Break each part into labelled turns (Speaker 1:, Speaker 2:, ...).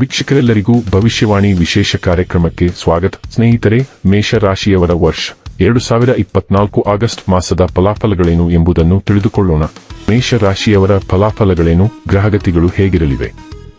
Speaker 1: ವೀಕ್ಷಕರೆಲ್ಲರಿಗೂ ಭವಿಷ್ಯವಾಣಿ ವಿಶೇಷ ಕಾರ್ಯಕ್ರಮಕ್ಕೆ ಸ್ವಾಗತ. ಸ್ನೇಹಿತರೆ, ಮೇಷರಾಶಿಯವರ ವರ್ಷ ಎರಡು ಸಾವಿರ ಇಪ್ಪತ್ನಾಲ್ಕು ಆಗಸ್ಟ್ ಮಾಸದ ಫಲಾಫಲಗಳೇನು ಎಂಬುದನ್ನು ತಿಳಿದುಕೊಳ್ಳೋಣ. ಮೇಷರಾಶಿಯವರ ಫಲಾಫಲಗಳೇನು, ಗ್ರಹಗತಿಗಳು ಹೇಗಿರಲಿವೆ?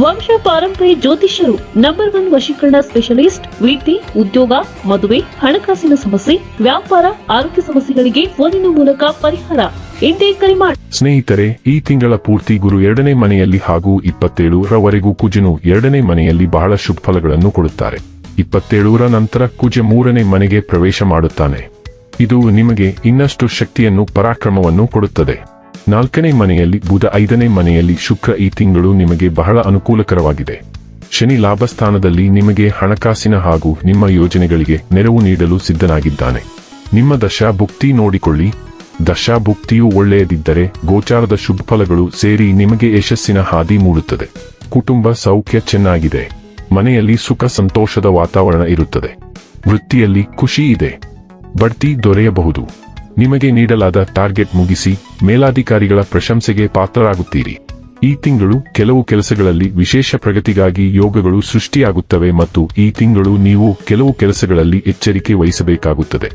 Speaker 2: ವಂಶ ಪಾರಂಪರ್ಯ ಜ್ಯೋತಿಷ್ಯರು ನಂಬರ್ ಒನ್ ವಶೀಕರಣ ಸ್ಪೆಷಲಿಸ್ಟ್ ವೀತಿ ಉದ್ಯೋಗ, ಮದುವೆ, ಹಣಕಾಸಿನ ಸಮಸ್ಯೆ, ವ್ಯಾಪಾರ, ಆರೋಗ್ಯ ಸಮಸ್ಯೆಗಳಿಗೆ ಫೋನಿನ ಮೂಲಕ ಪರಿಹಾರ. ಎಂದೇ
Speaker 1: ಸ್ನೇಹಿತರೆ, ಈ ತಿಂಗಳ ಪೂರ್ತಿ ಗುರು ಎರಡನೇ ಮನೆಯಲ್ಲಿ ಹಾಗೂ ಇಪ್ಪತ್ತೇಳು ರವರೆಗೂ ಕುಜನು ಎರಡನೇ ಮನೆಯಲ್ಲಿ ಬಹಳ ಶುಭ ಫಲಗಳನ್ನು ಕೊಡುತ್ತಾರೆ. ಇಪ್ಪತ್ತೇಳರ ನಂತರ ಕುಜ ಮೂರನೇ ಮನೆಗೆ ಪ್ರವೇಶ ಮಾಡುತ್ತಾನೆ. ಇದು ನಿಮಗೆ ಇನ್ನಷ್ಟು ಶಕ್ತಿಯನ್ನು, ಪರಾಕ್ರಮವನ್ನು ಕೊಡುತ್ತದೆ. ನಾಲ್ಕನೇ ಮನೆಯಲ್ಲಿ ಬುಧ ಐದನೇ ಮನೆಯಲ್ಲಿ ಶುಕ್ರ ಈ ತಿಂಗಳು ನಿಮಗೆ ಬಹಳ ಅನುಕೂಲಕರವಾಗಿದೆ. ಶನಿ ಲಾಭಸ್ಥಾನದಲ್ಲಿ ನಿಮಗೆ ಹಣಕಾಸಿನ ಹಾಗೂ ನಿಮ್ಮ ಯೋಜನೆಗಳಿಗೆ ನೆರವು ನೀಡಲು ಸಿದ್ಧನಾಗಿದ್ದಾನೆ. ನಿಮ್ಮ ದಶಾಭುಕ್ತಿ ನೋಡಿಕೊಳ್ಳಿ. ದಶಾಭುಕ್ತಿಯು ಒಳ್ಳೆಯದಿದ್ದರೆ ಗೋಚಾರದ ಶುಭ ಫಲಗಳು ಸೇರಿ ನಿಮಗೆ ಯಶಸ್ಸಿನ ಹಾದಿ ಮೂಡುತ್ತದೆ. ಕುಟುಂಬ ಸೌಖ್ಯ ಚೆನ್ನಾಗಿದೆ. ಮನೆಯಲ್ಲಿ ಸುಖ ಸಂತೋಷದ ವಾತಾವರಣ ಇರುತ್ತದೆ. ವೃತ್ತಿಯಲ್ಲಿ ಖುಷಿ ಇದೆ. ಬಡ್ತಿ ದೊರೆಯಬಹುದು. ನಿಮಗೆ ನೀಡಲಾದ ಟಾರ್ಗೆಟ್ ಮುಗಿಸಿ ಮೇಲಾಧಿಕಾರಿಗಳ ಪ್ರಶಂಸೆಗೆ ಪಾತ್ರರಾಗುತ್ತೀರಿ. ಈ ತಿಂಗಳು ಕೆಲವು ಕೆಲಸಗಳಲ್ಲಿ ವಿಶೇಷ ಪ್ರಗತಿಗಾಗಿ ಯೋಗಗಳು ಸೃಷ್ಟಿಯಾಗುತ್ತವೆ ಮತ್ತು ಈ ತಿಂಗಳು ನೀವು ಕೆಲವು ಕೆಲಸಗಳಲ್ಲಿ ಎಚ್ಚರಿಕೆ ವಹಿಸಬೇಕಾಗುತ್ತದೆ.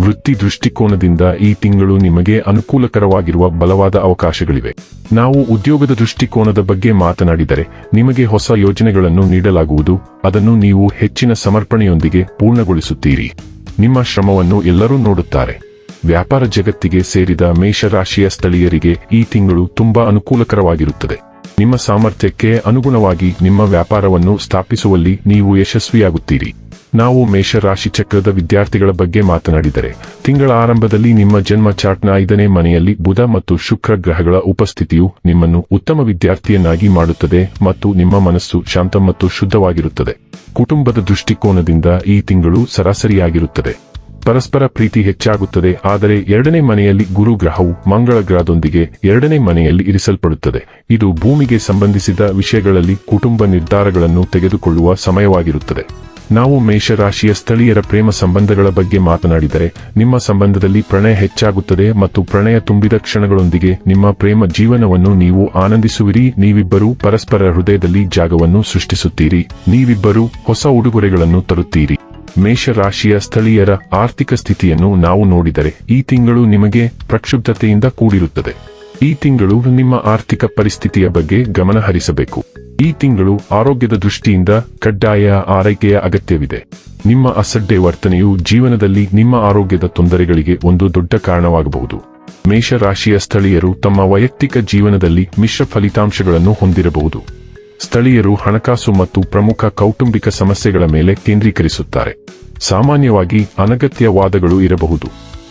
Speaker 1: ವೃತ್ತಿ ದೃಷ್ಟಿಕೋನದಿಂದ ಈ ತಿಂಗಳು ನಿಮಗೆ ಅನುಕೂಲಕರವಾಗಿರುವ ಬಲವಾದ ಅವಕಾಶಗಳಿವೆ. ನಾವು ಉದ್ಯೋಗದ ದೃಷ್ಟಿಕೋನದ ಬಗ್ಗೆ ಮಾತನಾಡಿದರೆ ನಿಮಗೆ ಹೊಸ ಯೋಜನೆಗಳನ್ನು ನೀಡಲಾಗುವುದು, ಅದನ್ನು ನೀವು ಹೆಚ್ಚಿನ ಸಮರ್ಪಣೆಯೊಂದಿಗೆ ಪೂರ್ಣಗೊಳಿಸುತ್ತೀರಿ. ನಿಮ್ಮ ಶ್ರಮವನ್ನು ಎಲ್ಲರೂ ನೋಡುತ್ತಾರೆ. ವ್ಯಾಪಾರ ಜಗತ್ತಿಗೆ ಸೇರಿದ ಮೇಷರಾಶಿಯ ಸ್ಥಳೀಯರಿಗೆ ಈ ತಿಂಗಳು ತುಂಬಾ ಅನುಕೂಲಕರವಾಗಿರುತ್ತದೆ. ನಿಮ್ಮ ಸಾಮರ್ಥ್ಯಕ್ಕೆ ಅನುಗುಣವಾಗಿ ನಿಮ್ಮ ವ್ಯಾಪಾರವನ್ನು ಸ್ಥಾಪಿಸುವಲ್ಲಿ ನೀವು ಯಶಸ್ವಿಯಾಗುತ್ತೀರಿ. ನಾವು ಮೇಷರಾಶಿ ಚಕ್ರದ ವಿದ್ಯಾರ್ಥಿಗಳ ಬಗ್ಗೆ ಮಾತನಾಡಿದರೆ, ತಿಂಗಳ ಆರಂಭದಲ್ಲಿ ನಿಮ್ಮ ಜನ್ಮ ಚಾರ್ಟ್ನ ಐದನೇ ಮನೆಯಲ್ಲಿ ಬುಧ ಮತ್ತು ಶುಕ್ರ ಗ್ರಹಗಳ ಉಪಸ್ಥಿತಿಯು ನಿಮ್ಮನ್ನು ಉತ್ತಮ ವಿದ್ಯಾರ್ಥಿಯನ್ನಾಗಿ ಮಾಡುತ್ತದೆ ಮತ್ತು ನಿಮ್ಮ ಮನಸ್ಸು ಶಾಂತ ಮತ್ತು ಶುದ್ಧವಾಗಿರುತ್ತದೆ. ಕುಟುಂಬದ ದೃಷ್ಟಿಕೋನದಿಂದ ಈ ತಿಂಗಳು ಸರಾಸರಿಯಾಗಿರುತ್ತದೆ. ಪರಸ್ಪರ ಪ್ರೀತಿ ಹೆಚ್ಚಾಗುತ್ತದೆ, ಆದರೆ ಎರಡನೇ ಮನೆಯಲ್ಲಿ ಗುರು ಗ್ರಹವು ಮಂಗಳ ಗ್ರಹದೊಂದಿಗೆ ಎರಡನೇ ಮನೆಯಲ್ಲಿ ಇರಿಸಲ್ಪಡುತ್ತದೆ. ಇದು ಭೂಮಿಗೆ ಸಂಬಂಧಿಸಿದ ವಿಷಯಗಳಲ್ಲಿ ಕುಟುಂಬ ನಿರ್ಧಾರಗಳನ್ನು ತೆಗೆದುಕೊಳ್ಳುವ ಸಮಯವಾಗಿರುತ್ತದೆ. ನಾವು ಮೇಷರಾಶಿಯ ಸ್ಥಳೀಯರ ಪ್ರೇಮ ಸಂಬಂಧಗಳ ಬಗ್ಗೆ ಮಾತನಾಡಿದರೆ, ನಿಮ್ಮ ಸಂಬಂಧದಲ್ಲಿ ಪ್ರಣಯ ಹೆಚ್ಚಾಗುತ್ತದೆ ಮತ್ತು ಪ್ರಣಯ ತುಂಬಿದ ಕ್ಷಣಗಳೊಂದಿಗೆ ನಿಮ್ಮ ಪ್ರೇಮ ಜೀವನವನ್ನು ನೀವು ಆನಂದಿಸುವಿರಿ. ನೀವಿಬ್ಬರೂ ಪರಸ್ಪರ ಹೃದಯದಲ್ಲಿ ಜಾಗವನ್ನು ಸೃಷ್ಟಿಸುತ್ತೀರಿ. ನೀವಿಬ್ಬರೂ ಹೊಸ ಉಡುಗೊರೆಗಳನ್ನು ತರುತ್ತೀರಿ. ಮೇಷರಾಶಿಯ ಸ್ಥಳೀಯರ ಆರ್ಥಿಕ ಸ್ಥಿತಿಯನ್ನು ನಾವು ನೋಡಿದರೆ ಈ ತಿಂಗಳು ನಿಮಗೆ ಪ್ರಕ್ಷುಬ್ಧತೆಯಿಂದ ಕೂಡಿರುತ್ತದೆ. ಈ ತಿಂಗಳು ನಿಮ್ಮ ಆರ್ಥಿಕ ಪರಿಸ್ಥಿತಿಯ ಬಗ್ಗೆ ಗಮನ ಹರಿಸಬೇಕು. ಈ ತಿಂಗಳು ಆರೋಗ್ಯದ ದೃಷ್ಟಿಯಿಂದ ಕಡ್ಡಾಯ ಆರೈಕೆಯ ಅಗತ್ಯವಿದೆ. ನಿಮ್ಮ ಅಸಡ್ಡೆ ವರ್ತನೆಯು ಜೀವನದಲ್ಲಿ ನಿಮ್ಮ ಆರೋಗ್ಯದ ತೊಂದರೆಗಳಿಗೆ ಒಂದು ದೊಡ್ಡ ಕಾರಣವಾಗಬಹುದು. ಮೇಷರಾಶಿಯ ಸ್ಥಳೀಯರು ತಮ್ಮ ವೈಯಕ್ತಿಕ ಜೀವನದಲ್ಲಿ ಮಿಶ್ರ ಫಲಿತಾಂಶಗಳನ್ನು ಹೊಂದಿರಬಹುದು. ಸ್ಥಳೀಯರು ಹಣಕಾಸು ಮತ್ತು ಪ್ರಮುಖ ಕೌಟುಂಬಿಕ ಸಮಸ್ಯೆಗಳ ಮೇಲೆ ಕೇಂದ್ರೀಕರಿಸುತ್ತಾರೆ. ಸಾಮಾನ್ಯವಾಗಿ ಅನಗತ್ಯ ವಾದಗಳು ಇರಬಹುದು.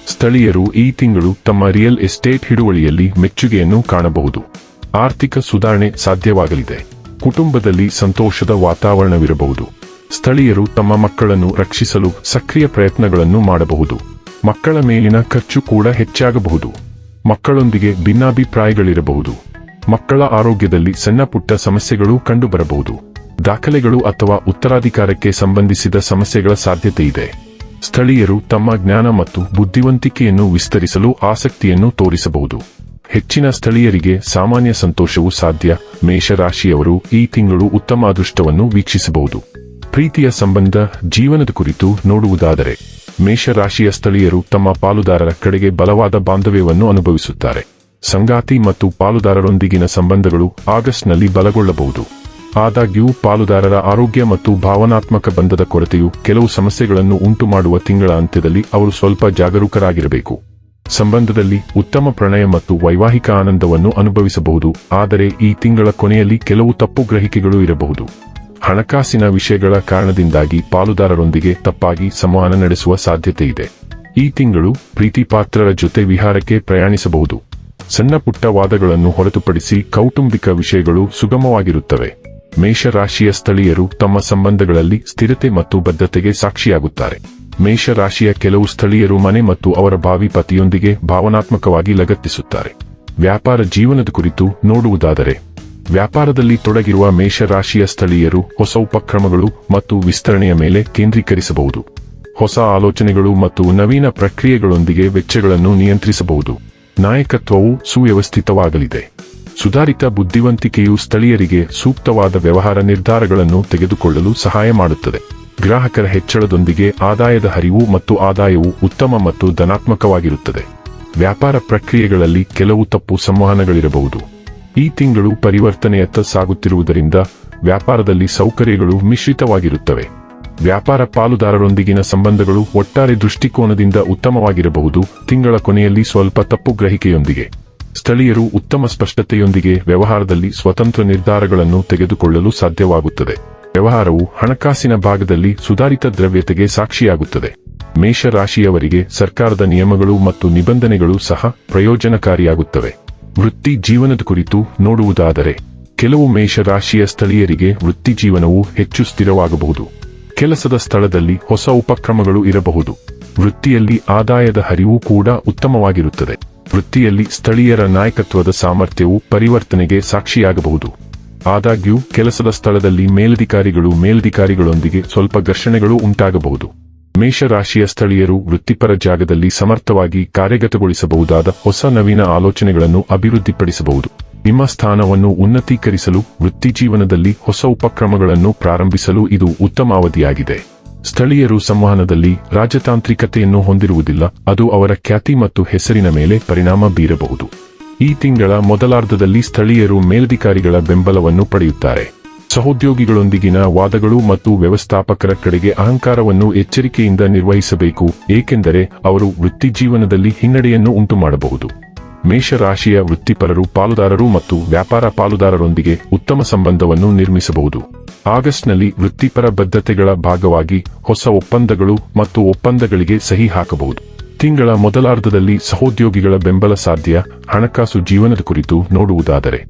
Speaker 1: ಸ್ಥಳೀಯರು ಈ ತಿಂಗಳು ತಮ್ಮ ರಿಯಲ್ ಎಸ್ಟೇಟ್ ಹಿಡುವಳಿಯಲ್ಲಿ ಮೆಚ್ಚುಗೆಯನ್ನು ಕಾಣಬಹುದು. ಆರ್ಥಿಕ ಸುಧಾರಣೆ ಸಾಧ್ಯವಾಗಲಿದೆ. ಕುಟುಂಬದಲ್ಲಿ ಸಂತೋಷದ ವಾತಾವರಣವಿರಬಹುದು. ಸ್ಥಳೀಯರು ತಮ್ಮ ಮಕ್ಕಳನ್ನು ರಕ್ಷಿಸಲು ಸಕ್ರಿಯ ಪ್ರಯತ್ನಗಳನ್ನು ಮಾಡಬಹುದು. ಮಕ್ಕಳ ಮೇಲಿನ ಖರ್ಚು ಕೂಡ ಹೆಚ್ಚಾಗಬಹುದು. ಮಕ್ಕಳೊಂದಿಗೆ ಭಿನ್ನಾಭಿಪ್ರಾಯಗಳಿರಬಹುದು. ಮಕ್ಕಳ ಆರೋಗ್ಯದಲ್ಲಿ ಸಣ್ಣಪುಟ್ಟ ಸಮಸ್ಯೆಗಳು ಕಂಡುಬರಬಹುದು. ದಾಖಲೆಗಳು ಅಥವಾ ಉತ್ತರಾಧಿಕಾರಕ್ಕೆ ಸಂಬಂಧಿಸಿದ ಸಮಸ್ಯೆಗಳ ಸಾಧ್ಯತೆ ಇದೆ. ಸ್ಥಳೀಯರು ತಮ್ಮ ಜ್ಞಾನ ಮತ್ತು ಬುದ್ಧಿವಂತಿಕೆಯನ್ನು ವಿಸ್ತರಿಸಲು ಆಸಕ್ತಿಯನ್ನು ತೋರಿಸಬಹುದು. ಹೆಚ್ಚಿನ ಸ್ಥಳೀಯರಿಗೆ ಸಾಮಾನ್ಯ ಸಂತೋಷವು ಸಾಧ್ಯ. ಮೇಷರಾಶಿಯವರು ಈ ತಿಂಗಳು ಉತ್ತಮ ಅದೃಷ್ಟವನ್ನು ವೀಕ್ಷಿಸಬಹುದು. ಪ್ರೀತಿಯ ಸಂಬಂಧ, ಜೀವನದ ಕುರಿತು ನೋಡುವುದಾದರೆ, ಮೇಷರಾಶಿಯ ಸ್ಥಳೀಯರು ತಮ್ಮ ಪಾಲುದಾರರ ಕಡೆಗೆ ಬಲವಾದ ಬಾಂಧವ್ಯವನ್ನು ಅನುಭವಿಸುತ್ತಾರೆ. ಸಂಗಾತಿ ಮತ್ತು ಪಾಲುದಾರರೊಂದಿಗಿನ ಸಂಬಂಧಗಳು ಆಗಸ್ಟ್ನಲ್ಲಿ ಬಲಗೊಳ್ಳಬಹುದು. ಆದಾಗ್ಯೂ, ಪಾಲುದಾರರ ಆರೋಗ್ಯ ಮತ್ತು ಭಾವನಾತ್ಮಕ ಬಂಧದ ಕೊರತೆಯು ಕೆಲವು ಸಮಸ್ಯೆಗಳನ್ನು ಉಂಟುಮಾಡುವ ತಿಂಗಳ ಅಂತ್ಯದಲ್ಲಿ ಅವರು ಸ್ವಲ್ಪ ಜಾಗರೂಕರಾಗಿರಬೇಕು. ಸಂಬಂಧದಲ್ಲಿ ಉತ್ತಮ ಪ್ರಣಯ ಮತ್ತು ವೈವಾಹಿಕ ಆನಂದವನ್ನು ಅನುಭವಿಸಬಹುದು, ಆದರೆ ಈ ತಿಂಗಳ ಕೊನೆಯಲ್ಲಿ ಕೆಲವು ತಪ್ಪು ಗ್ರಹಿಕೆಗಳು ಇರಬಹುದು. ಹಣಕಾಸಿನ ವಿಷಯಗಳ ಕಾರಣದಿಂದಾಗಿ ಪಾಲುದಾರರೊಂದಿಗೆ ತಪ್ಪಾಗಿ ಸಂವಹನ ನಡೆಸುವ ಸಾಧ್ಯತೆ ಇದೆ ಈ ತಿಂಗಳು ಪ್ರೀತಿಪಾತ್ರರ ಜೊತೆ ವಿಹಾರಕ್ಕೆ ಪ್ರಯಾಣಿಸಬಹುದು. ಸಣ್ಣ ಪುಟ್ಟ ವಾದಗಳನ್ನು ಹೊರತುಪಡಿಸಿ ಕೌಟುಂಬಿಕ ವಿಷಯಗಳು ಸುಗಮವಾಗಿರುತ್ತವೆ. ಮೇಷರಾಶಿಯ ಸ್ಥಳೀಯರು ತಮ್ಮ ಸಂಬಂಧಗಳಲ್ಲಿ ಸ್ಥಿರತೆ ಮತ್ತು ಬದ್ಧತೆಗೆ ಸಾಕ್ಷಿಯಾಗುತ್ತಾರೆ. ಮೇಷರಾಶಿಯ ಕೆಲವು ಸ್ಥಳೀಯರು ಮನೆ ಮತ್ತು ಅವರ ಭಾವಿ ಪತಿಯೊಂದಿಗೆ ಭಾವನಾತ್ಮಕವಾಗಿ ಲಗತ್ತಿಸುತ್ತಾರೆ. ವ್ಯಾಪಾರ ಜೀವನದ ಕುರಿತು ನೋಡುವುದಾದರೆ, ವ್ಯಾಪಾರದಲ್ಲಿ ತೊಡಗಿರುವ ಮೇಷರಾಶಿಯ ಸ್ಥಳೀಯರು ಹೊಸ ಉಪಕ್ರಮಗಳು ಮತ್ತು ವಿಸ್ತರಣೆಯ ಮೇಲೆ ಕೇಂದ್ರೀಕರಿಸಬಹುದು. ಹೊಸ ಆಲೋಚನೆಗಳು ಮತ್ತು ನವೀನ ಪ್ರಕ್ರಿಯೆಗಳೊಂದಿಗೆ ವೆಚ್ಚಗಳನ್ನು ನಿಯಂತ್ರಿಸಬಹುದು. ನಾಯಕತ್ವವು ಸುವ್ಯವಸ್ಥಿತವಾಗಲಿದೆ. ಸುಧಾರಿತ ಬುದ್ಧಿವಂತಿಕೆಯು ಸ್ಥಳೀಯರಿಗೆ ಸೂಕ್ತವಾದ ವ್ಯವಹಾರ ನಿರ್ಧಾರಗಳನ್ನು ತೆಗೆದುಕೊಳ್ಳಲು ಸಹಾಯ ಮಾಡುತ್ತದೆ. ಗ್ರಾಹಕರ ಹೆಚ್ಚಳದೊಂದಿಗೆ ಆದಾಯದ ಹರಿವು ಮತ್ತು ಆದಾಯವು ಉತ್ತಮ ಮತ್ತು ಧನಾತ್ಮಕವಾಗಿರುತ್ತದೆ. ವ್ಯಾಪಾರ ಪ್ರಕ್ರಿಯೆಗಳಲ್ಲಿ ಕೆಲವು ತಪ್ಪು ಸಂವಹನಗಳಿರಬಹುದು. ಈ ತಿಂಗಳು ಪರಿವರ್ತನೆಯತ್ತ ಸಾಗುತ್ತಿರುವುದರಿಂದ ವ್ಯಾಪಾರದಲ್ಲಿ ಸೌಕರ್ಯಗಳು ಮಿಶ್ರಿತವಾಗಿರುತ್ತವೆ. ವ್ಯಾಪಾರ ಪಾಲುದಾರರೊಂದಿಗಿನ ಸಂಬಂಧಗಳು ಒಟ್ಟಾರೆ ದೃಷ್ಟಿಕೋನದಿಂದ ಉತ್ತಮವಾಗಿರಬಹುದು. ತಿಂಗಳ ಕೊನೆಯಲ್ಲಿ ಸ್ವಲ್ಪ ತಪ್ಪು ಗ್ರಹಿಕೆಯೊಂದಿಗೆ. ಸ್ಥಳೀಯರು ಉತ್ತಮ ಸ್ಪಷ್ಟತೆಯೊಂದಿಗೆ ವ್ಯವಹಾರದಲ್ಲಿ ಸ್ವತಂತ್ರ ನಿರ್ಧಾರಗಳನ್ನು ತೆಗೆದುಕೊಳ್ಳಲು ಸಾಧ್ಯವಾಗುತ್ತದೆ. ವ್ಯವಹಾರವು ಹಣಕಾಸಿನ ಭಾಗದಲ್ಲಿ ಸುಧಾರಿತ ದ್ರವ್ಯತೆಗೆ ಸಾಕ್ಷಿಯಾಗುತ್ತದೆ. ಮೇಷರಾಶಿಯವರಿಗೆ ಸರ್ಕಾರದ ನಿಯಮಗಳು ಮತ್ತು ನಿಬಂಧನೆಗಳು ಸಹ ಪ್ರಯೋಜನಕಾರಿಯಾಗುತ್ತವೆ. ವೃತ್ತಿ ಜೀವನದ ಕುರಿತು ನೋಡುವುದಾದರೆ, ಕೆಲವು ಮೇಷರಾಶಿಯ ಸ್ಥಳೀಯರಿಗೆ ವೃತ್ತಿ ಜೀವನವು ಹೆಚ್ಚು ಸ್ಥಿರವಾಗಬಹುದು. ಕೆಲಸದ ಸ್ಥಳದಲ್ಲಿ ಹೊಸ ಉಪಕ್ರಮಗಳು ಇರಬಹುದು. ವೃತ್ತಿಯಲ್ಲಿ ಆದಾಯದ ಹರಿವು ಕೂಡ ಉತ್ತಮವಾಗಿರುತ್ತದೆ. ವೃತ್ತಿಯಲ್ಲಿ ಸ್ಥಳೀಯರ ನಾಯಕತ್ವದ ಸಾಮರ್ಥ್ಯವು ಪರಿವರ್ತನೆಗೆ ಸಾಕ್ಷಿಯಾಗಬಹುದು. ಆದಾಗ್ಯೂ, ಕೆಲಸದ ಸ್ಥಳದಲ್ಲಿ ಮೇಲಧಿಕಾರಿಗಳು ಮೇಲಧಿಕಾರಿಗಳೊಂದಿಗೆ ಸ್ವಲ್ಪ ಘರ್ಷಣೆಗಳು ಉಂಟಾಗಬಹುದು. ಮೇಷರಾಶಿಯ ಸ್ಥಳೀಯರು ವೃತ್ತಿಪರ ಜಾಗದಲ್ಲಿ ಸಮರ್ಥವಾಗಿ ಕಾರ್ಯಗತಗೊಳಿಸಬಹುದಾದ ಹೊಸ ನವೀನ ಆಲೋಚನೆಗಳನ್ನು ಅಭಿವೃದ್ಧಿಪಡಿಸಬಹುದು. ನಿಮ್ಮ ಸ್ಥಾನವನ್ನು ಉನ್ನತೀಕರಿಸಲು ವೃತ್ತಿಜೀವನದಲ್ಲಿ ಹೊಸ ಉಪಕ್ರಮಗಳನ್ನು ಪ್ರಾರಂಭಿಸಲು ಇದು ಉತ್ತಮ ಅವಧಿಯಾಗಿದೆ ಸ್ಥಳೀಯರು ಸಂವಹನದಲ್ಲಿ ರಾಜತಾಂತ್ರಿಕತೆಯನ್ನು ಹೊಂದಿರುವುದಿಲ್ಲ, ಅದು ಅವರ ಖ್ಯಾತಿ ಮತ್ತು ಹೆಸರಿನ ಮೇಲೆ ಪರಿಣಾಮ ಬೀರಬಹುದು. ಈ ತಿಂಗಳ ಮೊದಲಾರ್ಧದಲ್ಲಿ ಸ್ಥಳೀಯರು ಮೇಲಧಿಕಾರಿಗಳ ಬೆಂಬಲವನ್ನು ಪಡೆಯುತ್ತಾರೆ. ಸಹೋದ್ಯೋಗಿಗಳೊಂದಿಗಿನ ವಾದಗಳು ಮತ್ತು ವ್ಯವಸ್ಥಾಪಕರ ಕಡೆಗೆ ಅಹಂಕಾರವನ್ನು ಎಚ್ಚರಿಕೆಯಿಂದ ನಿರ್ವಹಿಸಬೇಕು, ಏಕೆಂದರೆ ಅವರು ವೃತ್ತಿಜೀವನದಲ್ಲಿ ಹಿನ್ನಡೆಯನ್ನು ಉಂಟುಮಾಡಬಹುದು. ಮೇಷರಾಶಿಯ ವೃತ್ತಿಪರರು ಪಾಲುದಾರರು ಮತ್ತು ವ್ಯಾಪಾರ ಪಾಲುದಾರರೊಂದಿಗೆ ಉತ್ತಮ ಸಂಬಂಧವನ್ನು ನಿರ್ಮಿಸಬಹುದು. ಆಗಸ್ಟ್ನಲ್ಲಿ ವೃತ್ತಿಪರ ಬದ್ಧತೆಗಳ ಭಾಗವಾಗಿ ಹೊಸ ಒಪ್ಪಂದಗಳು ಮತ್ತು ಒಪ್ಪಂದಗಳಿಗೆ ಸಹಿ ಹಾಕಬಹುದು. ತಿಂಗಳ ಮೊದಲಾರ್ಧದಲ್ಲಿ ಸಹೋದ್ಯೋಗಿಗಳ ಬೆಂಬಲ ಸಾಧ್ಯ, ಹಣಕಾಸು ಜೀವನದ ಕುರಿತು ನೋಡುವುದಾದರೆ.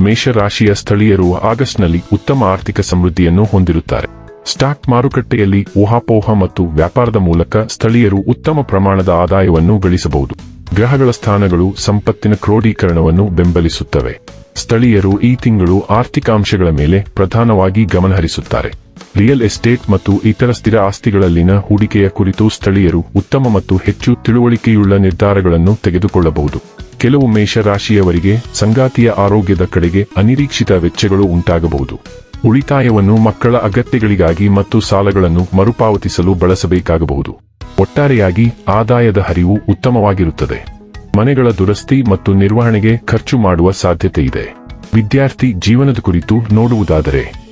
Speaker 1: ಮೇಷರಾಶಿಯ ಸ್ಥಳೀಯರು ಆಗಸ್ಟ್ನಲ್ಲಿ ಉತ್ತಮ ಆರ್ಥಿಕ ಸಮೃದ್ಧಿಯನ್ನು ಹೊಂದಿರುತ್ತಾರೆ. ಸ್ಟಾಕ್ ಮಾರುಕಟ್ಟೆಯಲ್ಲಿ ಊಹಾಪೋಹ ಮತ್ತು ವ್ಯಾಪಾರದ ಮೂಲಕ ಸ್ಥಳೀಯರು ಉತ್ತಮ ಪ್ರಮಾಣದ ಆದಾಯವನ್ನು ಗಳಿಸಬಹುದು. ಗ್ರಹಗಳ ಸ್ಥಾನಗಳು ಸಂಪತ್ತಿನ ಕ್ರೋಢೀಕರಣವನ್ನು ಬೆಂಬಲಿಸುತ್ತವೆ. ಸ್ಥಳೀಯರು ಈ ತಿಂಗಳು ಆರ್ಥಿಕಾಂಶಗಳ ಮೇಲೆ ಪ್ರಧಾನವಾಗಿ ಗಮನಹರಿಸುತ್ತಾರೆ. ರಿಯಲ್ ಎಸ್ಟೇಟ್ ಮತ್ತು ಇತರ ಸ್ಥಿರ ಆಸ್ತಿಗಳಲ್ಲಿನ ಹೂಡಿಕೆಯ ಕುರಿತು ಸ್ಥಳೀಯರು ಉತ್ತಮ ಮತ್ತು ಹೆಚ್ಚು ತಿಳುವಳಿಕೆಯುಳ್ಳ ನಿರ್ಧಾರಗಳನ್ನು ತೆಗೆದುಕೊಳ್ಳಬಹುದು. ಕೆಲವು ಮೇಷರಾಶಿಯವರಿಗೆ ಸಂಗಾತಿಯ ಆರೋಗ್ಯದ ಕಡೆಗೆ ಅನಿರೀಕ್ಷಿತ ವೆಚ್ಚಗಳು ಉಂಟಾಗಬಹುದು. ಉಳಿತಾಯವನ್ನು ಮಕ್ಕಳ ಅಗತ್ಯಗಳಿಗಾಗಿ ಮತ್ತು ಸಾಲಗಳನ್ನು ಮರುಪಾವತಿಸಲು ಬಳಸಬೇಕಾಗಬಹುದು. ಒಟ್ಟಾರೆಯಾಗಿ ಆದಾಯದ ಹರಿವು ಉತ್ತಮವಾಗಿರುತ್ತದೆ. ಮನೆಗಳ ದುರಸ್ತಿ ಮತ್ತು ನಿರ್ವಹಣೆಗೆ ಖರ್ಚು ಮಾಡುವ ಸಾಧ್ಯತೆ ಇದೆ. ವಿದ್ಯಾರ್ಥಿ ಜೀವನದ ಕುರಿತು ನೋಡುವುದಾದರೆ,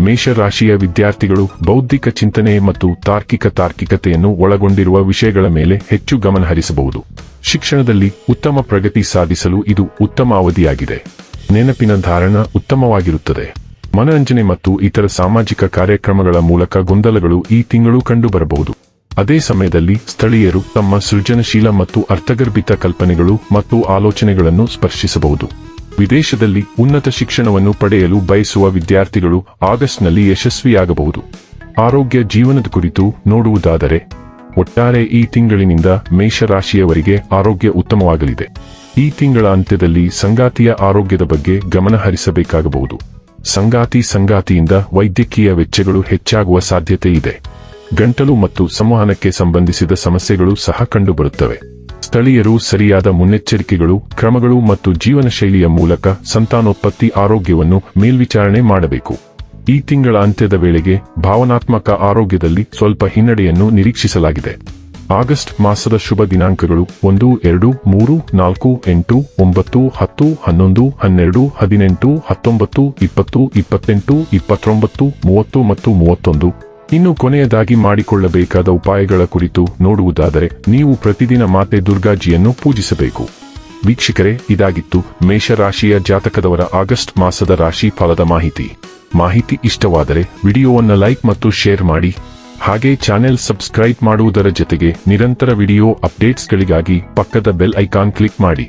Speaker 1: ಮೇಷರಾಶಿಯ ವಿದ್ಯಾರ್ಥಿಗಳು ಬೌದ್ಧಿಕ ಚಿಂತನೆ ಮತ್ತು ತಾರ್ಕಿಕ ತಾರ್ಕಿಕತೆಯನ್ನು ಒಳಗೊಂಡಿರುವ ವಿಷಯಗಳ ಮೇಲೆ ಹೆಚ್ಚು ಗಮನ ಹರಿಸಬಹುದು. ಶಿಕ್ಷಣದಲ್ಲಿ ಉತ್ತಮ ಪ್ರಗತಿ ಸಾಧಿಸಲು ಇದು ಉತ್ತಮ ಅವಧಿಯಾಗಿದೆ ನೆನಪಿನ ಧಾರಣ ಉತ್ತಮವಾಗಿರುತ್ತದೆ. ಮನರಂಜನೆ ಮತ್ತು ಇತರ ಸಾಮಾಜಿಕ ಕಾರ್ಯಕ್ರಮಗಳ ಮೂಲಕ ಗೊಂದಲಗಳು ಈ ತಿಂಗಳು ಕಂಡುಬರಬಹುದು. ಅದೇ ಸಮಯದಲ್ಲಿ ಸ್ಥಳೀಯರು ತಮ್ಮ ಸೃಜನಶೀಲ ಮತ್ತು ಅರ್ಥಗರ್ಭಿತ ಕಲ್ಪನೆಗಳು ಮತ್ತು ಆಲೋಚನೆಗಳನ್ನು ಸ್ಪರ್ಶಿಸಬಹುದು. ವಿದೇಶದಲ್ಲಿ ಉನ್ನತ ಶಿಕ್ಷಣವನ್ನು ಪಡೆಯಲು ಬಯಸುವ ವಿದ್ಯಾರ್ಥಿಗಳು ಆಗಸ್ಟ್ನಲ್ಲಿ ಯಶಸ್ವಿಯಾಗಬಹುದು. ಆರೋಗ್ಯ ಜೀವನದ ಕುರಿತು ನೋಡುವುದಾದರೆ, ಒಟ್ಟಾರೆ ಈ ತಿಂಗಳಿನಿಂದ ಮೇಷರಾಶಿಯವರಿಗೆ ಆರೋಗ್ಯ ಉತ್ತಮವಾಗಲಿದೆ. ಈ ತಿಂಗಳ ಅಂತ್ಯದಲ್ಲಿ ಸಂಗಾತಿಯ ಆರೋಗ್ಯದ ಬಗ್ಗೆ ಗಮನ ಹರಿಸಬೇಕಾಗಬಹುದು. ಸಂಗಾತಿ ಸಂಗಾತಿಯಿಂದ ವೈದ್ಯಕೀಯ ವೆಚ್ಚಗಳು ಹೆಚ್ಚಾಗುವ ಸಾಧ್ಯತೆ ಇದೆ ಗಂಟಲು ಮತ್ತು ಸಂವಹನಕ್ಕೆ ಸಂಬಂಧಿಸಿದ ಸಮಸ್ಯೆಗಳು ಸಹ ಕಂಡುಬರುತ್ತವೆ. ಸ್ಥಳೀಯರು ಸರಿಯಾದ ಮುನ್ನೆಚ್ಚರಿಕೆಗಳು, ಕ್ರಮಗಳು ಮತ್ತು ಜೀವನ ಶೈಲಿಯ ಮೂಲಕ ಸಂತಾನೋತ್ಪತ್ತಿ ಆರೋಗ್ಯವನ್ನು ಮೇಲ್ವಿಚಾರಣೆ ಮಾಡಬೇಕು. ಈ ತಿಂಗಳ ಅಂತ್ಯದ ವೇಳೆಗೆ ಭಾವನಾತ್ಮಕ ಆರೋಗ್ಯದಲ್ಲಿ ಸ್ವಲ್ಪ ಹಿನ್ನಡೆಯನ್ನು ನಿರೀಕ್ಷಿಸಲಾಗಿದೆ. ಆಗಸ್ಟ್ ಮಾಸದ ಶುಭ ದಿನಾಂಕಗಳು ಒಂದು, ಎರಡು, ಮೂರು, ನಾಲ್ಕು, ಎಂಟು, ಒಂಬತ್ತು, ಹತ್ತು, ಹನ್ನೊಂದು, ಹನ್ನೆರಡು, ಹದಿನೆಂಟು, ಹತ್ತೊಂಬತ್ತು, ಇಪ್ಪತ್ತು, ಇಪ್ಪತ್ತೆಂಟು, ಇಪ್ಪತ್ತೊಂಬತ್ತು, ಮೂವತ್ತು ಮತ್ತು ಮೂವತ್ತೊಂದು. ಇನ್ನು ಕೊನೆಯದಾಗಿ ಮಾಡಿಕೊಳ್ಳಬೇಕಾದ ಉಪಾಯಗಳ ಕುರಿತು ನೋಡುವುದಾದರೆ, ನೀವು ಪ್ರತಿದಿನ ಮಾತೆ ದುರ್ಗಾಜಿಯನ್ನು ಪೂಜಿಸಬೇಕು. ವೀಕ್ಷಕರೇ, ಇದಾಗಿತ್ತು ಮೇಷರಾಶಿಯ ಜಾತಕದವರ ಆಗಸ್ಟ್ ಮಾಸದ ರಾಶಿ ಫಲದ ಮಾಹಿತಿ. ಮಾಹಿತಿ ಇಷ್ಟವಾದರೆ ವಿಡಿಯೋವನ್ನು ಲೈಕ್ ಮತ್ತು ಶೇರ್ ಮಾಡಿ. ಹಾಗೆ ಚಾನೆಲ್ ಸಬ್ಸ್ಕ್ರೈಬ್ ಮಾಡುವುದರ ಜೊತೆಗೆ ನಿರಂತರ ವಿಡಿಯೋ ಅಪ್ಡೇಟ್ಸ್ಗಳಿಗಾಗಿ ಪಕ್ಕದ ಬೆಲ್ ಐಕಾನ್ ಕ್ಲಿಕ್ ಮಾಡಿ.